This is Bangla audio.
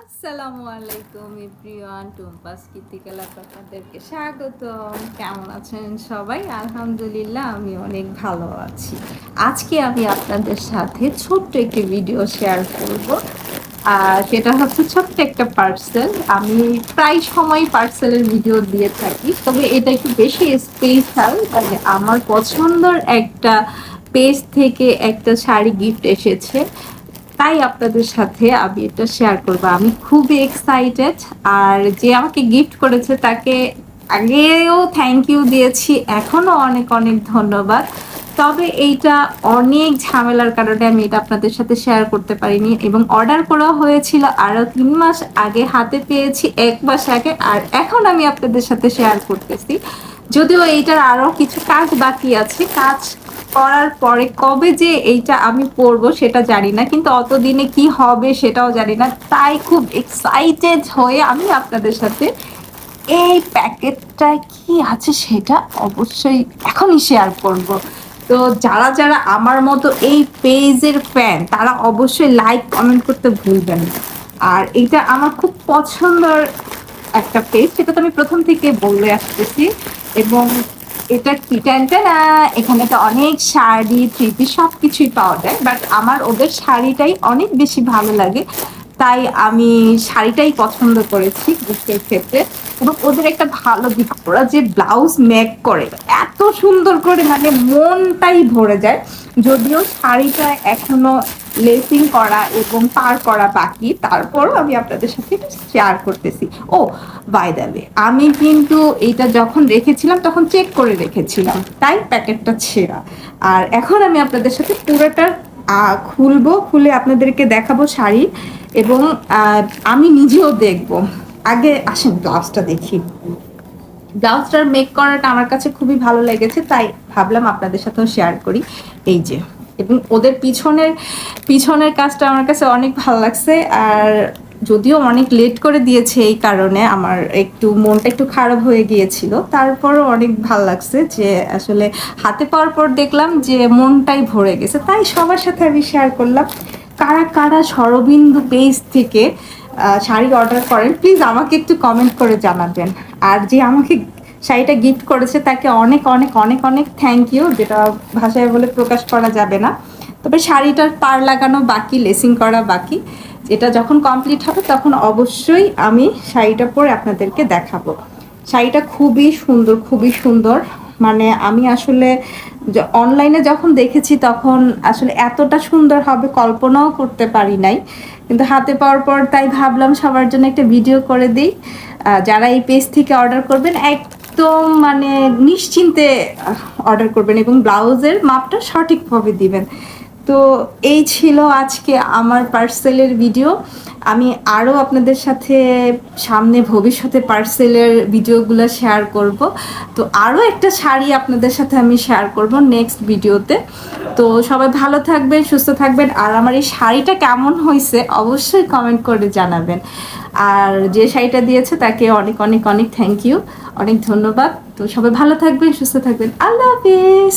আসসালামু আলাইকুম এভরিওয়ান, টুম্পাস কীর্তিকালা আপনাদেরকে স্বাগতম। কেমন আছেন সবাই? আলহামদুলিল্লাহ, আমি অনেক ভালো আছি। আজকে আমি আপনাদের সাথে ছোট্ট একটি ভিডিও শেয়ার করব। আর সেটা হচ্ছে ছোট্ট একটা পার্সেল আমি প্রায় সময় পার্সেলের ভিডিও দিয়ে থাকি, তবে এটা একটু বেশি স্পেশাল মানে আমার পছন্দের একটা পেজ থেকে একটা শাড়ি গিফট এসেছে। তাই আপনাদের সাথে আমি এটা শেয়ার করব। আমি খুবই এক্সাইটেড আর যে আমাকে গিফট করেছে তাকে আগেও থ্যাংক ইউ দিয়েছি, এখনও অনেক অনেক ধন্যবাদ। তবে এইটা অনেক ঝামেলার কারণে আমি এটা আপনাদের সাথে শেয়ার করতে পারিনি এবং অর্ডার করা হয়েছিল আরও তিন মাস আগে, হাতে পেয়েছি এক মাস আগে আর এখন আমি আপনাদের সাথে শেয়ার করতেছি। যদিও এইটার আরও কিছু কাজ বাকি আছে, কাজ করার পরে কবে যে এইটা আমি পরবো সেটা জানি না, কিন্তু অতদিনে কি হবে সেটাও জানি না। তাই খুব এক্সাইটেড হয়ে আমি আপনাদের সাথে এই প্যাকেটটায় কি আছে সেটা অবশ্যই এখনই শেয়ার করব। তো যারা যারা আমার মতো এই পেজের ফ্যান তারা অবশ্যই লাইক কমেন্ট করতে ভুলবেন না। আর এটা আমার খুব পছন্দের একটা পেজ সেটা তো আমি প্রথম থেকে বলে আসতেছি। এবং এটা কি না এখানে তো অনেক শাড়ি, থ্রিপি সব কিছুই পাওয়া যায় বাট আমার ওদের শাড়িটাই অনেক বেশি ভালো লাগে। তাই আমি শাড়িটাই পছন্দ করেছি গিফটের ক্ষেত্রে। এবং ওদের একটা ভালো দিক ওরা যে ব্লাউজ মেক করে, এত সুন্দর করে মানে মনটাই ভরে যায়। যদিও শাড়িটা এখনও লেসিং করা এবং পার করা বাকি, তারপরও আমি আপনাদের সাথে শেয়ার করতেছি। ও বাই দ্যাবে আমি কিন্তু এইটা যখন রেখেছিলাম, তখন চেক করে রেখেছিলাম, তাই প্যাকেটটা ছেঁড়া। আর এখন আমি আপনাদের সাথে পুরোটা খুলবো, খুলে আপনাদেরকে দেখাবো শাড়ি এবং আমি নিজেও দেখব। আগে আসেন ব্লাউজটা দেখি। ব্লাউজটার মেক করাটা আমার কাছে খুবই ভালো লেগেছে, তাই ভাবলাম আপনাদের সাথেও শেয়ার করি। এই যে। এবং ওদের পিছনের পিছনের কাজটা আমার কাছে অনেক ভালো লাগছে। আর যদিও অনেক লেট করে দিয়েছে এই কারণে আমার একটু মনটা একটু খারাপ হয়ে গিয়েছিল। তারপরও অনেক ভালো লাগছে যে আসলে হাতে পাওয়ার পর দেখলাম যে মনটাই ভরে গেছে। তাই সবার সাথে আমি শেয়ার করলাম। কারা কারা সরবিন্দু পেজ থেকে শাড়ি অর্ডার করেন প্লিজ আমাকে একটু কমেন্ট করে জানাবেন। আর যে আমাকে শাড়িটা গিফট করেছে তাকে অনেক অনেক অনেক অনেক থ্যাংক ইউ যেটা ভাষায় বলে প্রকাশ করা যাবে না। তবে শাড়িটার পার লাগানো বাকি লেসিং করা বাকি। এটা যখন কমপ্লিট হবে, তখন অবশ্যই আমি শাড়িটা পরে আপনাদেরকে দেখাবো। শাড়িটা খুবই সুন্দর খুবই সুন্দর। মানে আমি আসলে অনলাইনে যখন দেখেছি, তখন আসলে এতটা সুন্দর হবে কল্পনাও করতে পারি নাই। কিন্তু হাতে পাওয়ার পর তাই ভাবলাম সবার জন্য একটা ভিডিও করে দিই। যারা এই পেজ থেকে অর্ডার করবেন একদম মানে নিশ্চিন্তে অর্ডার করবেন এবং ব্লাউজের মাপটা সঠিকভাবে দিবেন। তো এই ছিল আজকে আমার পার্সেলের ভিডিও আমি আরও আপনাদের সাথে সামনে ভবিষ্যতে পার্সেলের ভিডিওগুলো শেয়ার করব। তো আরও একটা শাড়ি আপনাদের সাথে আমি শেয়ার করব নেক্সট ভিডিওতে তো সবাই ভালো থাকবেন, সুস্থ থাকবেন। আর আমার এই শাড়িটা কেমন হয়েছে অবশ্যই কমেন্ট করে জানাবেন। আর যে শাড়িটা দিয়েছে তাকে অনেক অনেক অনেক থ্যাংক ইউ অনেক ধন্যবাদ। তো সবাই ভালো থাকবেন, সুস্থ থাকবেন। আল্লাহ হাফিজ।